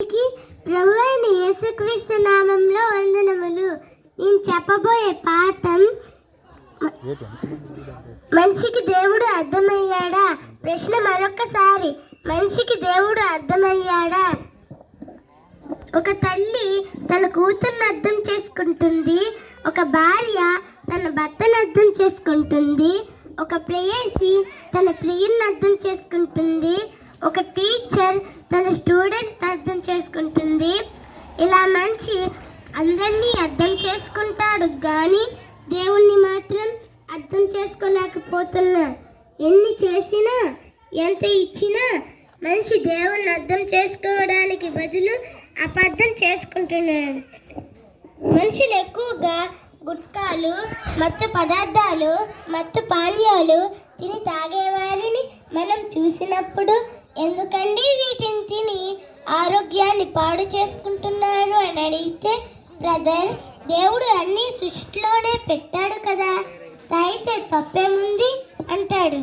అందరికీ ప్రభువైన యేసుక్రీస్తు నామంలో వందనములు. నేను చెప్పబోయే పాఠం మనిషికి దేవుడు అర్థమయ్యాడా? ప్రశ్న మరొకసారి మనిషికి దేవుడు అర్థమయ్యాడా? ఒక తల్లి తన కూతుర్ని అర్థం చేసుకుంటుంది. ఒక భార్య తన భర్తను అర్థం చేసుకుంటుంది. ఒక ప్రేయసి తన ప్రియుని అర్థం చేసుకుంటుంది. ఒక టీచర్ తన స్టూడెంట్ అర్థం చేసుకుంటుంది. ఇలా మంచి అందరినీ అర్థం చేసుకుంటాడు కానీ దేవుణ్ణి మాత్రం అర్థం చేసుకోలేకపోతున్నా. ఎన్ని చేసినా ఎంత ఇచ్చినా మనిషి దేవుణ్ణి అర్థం చేసుకోవడానికి బదులు అపార్థం చేసుకుంటున్నాడు. మనుషులు ఎక్కువగా గుట్కాలు మత్తు పదార్థాలు మత్తు పానీయాలు తిని తాగేవారిని మనం చూసినప్పుడు ఎందుకండి వీటిని తిని ఆరోగ్యాన్ని పాడు చేసుకుంటున్నారు అని అడిగితే బ్రదర్ దేవుడు అన్నీ సృష్టిలోనే పెట్టాడు కదా తాగితే తప్పేముంది? అంటాడు.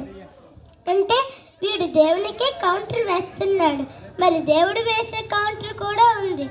అంటే వీడు దేవునికే కౌంటర్ వేస్తున్నాడు. మరి దేవుడు వేసే కౌంటర్ కూడా ఉంది.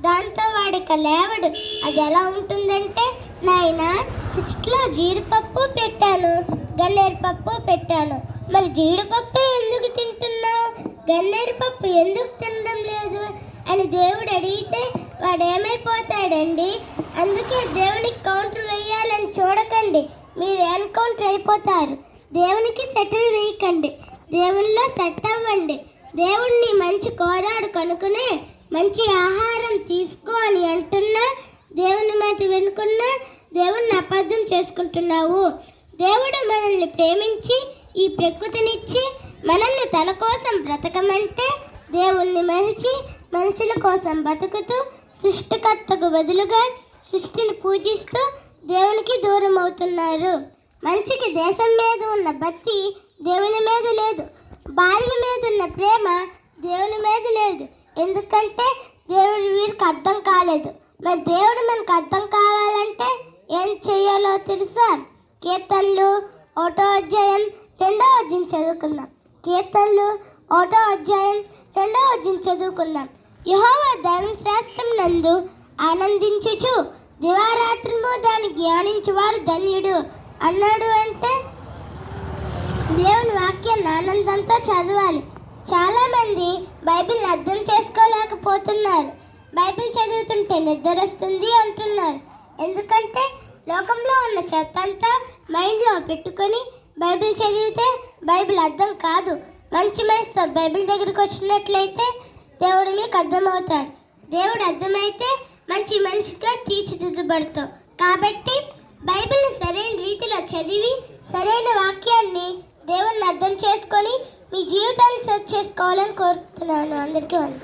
దాంతో వాడిక లేవడు. అది ఎలా ఉంటుందంటే నాయన సిక్స్ట్లో జీడిపప్పు పెట్టాను గన్నేరు పప్పు పెట్టాను. మరి జీడిపప్పు ఎందుకు తింటున్నావు? గన్నేరు పప్పు ఎందుకు తినడం లేదు? అని దేవుడు అడిగితే వాడు ఏమైపోతాడండి అందుకే దేవునికి కౌంటర్ వేయాలని చూడకండి. మీరు ఎన్కౌంటర్ అయిపోతారు. దేవునికి సెటిల్ వేయకండి. దేవునిలో సెట్ అవ్వండి. దేవుణ్ణి మంచి కోరాడు కనుకునే మంచి ఆహారం తీసుకో అని అంటున్నా దేవుని మాట వినుకున్నా దేవుణ్ణి అబద్ధం చేసుకుంటున్నావు. దేవుడు మనల్ని ప్రేమించి ఈ ప్రకృతినిచ్చి మనల్ని తన కోసం బ్రతకమంటే దేవుణ్ణి మరిచి మనుషుల కోసం బతుకుతూ సృష్టికర్తకు బదులుగా సృష్టిని పూజిస్తూ దేవునికి దూరం అవుతున్నారు మనిషికి దేశం మీద ఉన్న భక్తి దేవుని మీద లేదు. భార్య మీద ఉన్న ప్రేమ దేవుని మీద లేదు. ఎందుకంటే దేవుడు వీరికి అర్థం కాలేదు. మరి దేవుడు మనకు అర్థం కావాలంటే ఏం చేయాలో తెలుసా? కీర్తనలు ఒకటో అధ్యాయం రెండో అధ్యాయం చదువుకుందాం. కీర్తనలు ఒకటో అధ్యాయం రెండో అధ్యాయం చదువుకుందాం. యహోవ ధర్మశాస్త్రం నందు ఆనందించుచు దివారాత్రము దాన్ని ధ్యానించువారు ధన్యుడు. అన్నాడు అంటే దేవుని వాక్యాన్ని ఆనందంతో చదవాలి. చాలామంది బైబిల్ని అర్థం చేసుకోలేకపోతున్నారు. బైబిల్ చదువుతుంటే నిద్ర వస్తుంది అంటున్నారు. ఎందుకంటే లోకంలో ఉన్న చెత్త అంతా మైండ్లో పెట్టుకొని బైబిల్ చదివితే బైబిల్ అర్థం కాదు. మంచి మనసుతో బైబిల్ దగ్గరికి వచ్చినట్లయితే దేవుడు మీకు అర్థమవుతాడు. దేవుడు అర్థమైతే మంచి మనిషిగా తీర్చిదిద్దబడతావు కాబట్టి బైబిల్ని సరైన రీతిలో చదివి సరైన వాక్యాన్ని దేవుణ్ణి అర్థం చేసుకొని మీ జీవితాన్ని సెట్ చేసుకోవాలని కోరుతున్నాను. అందరికీ వాళ్ళు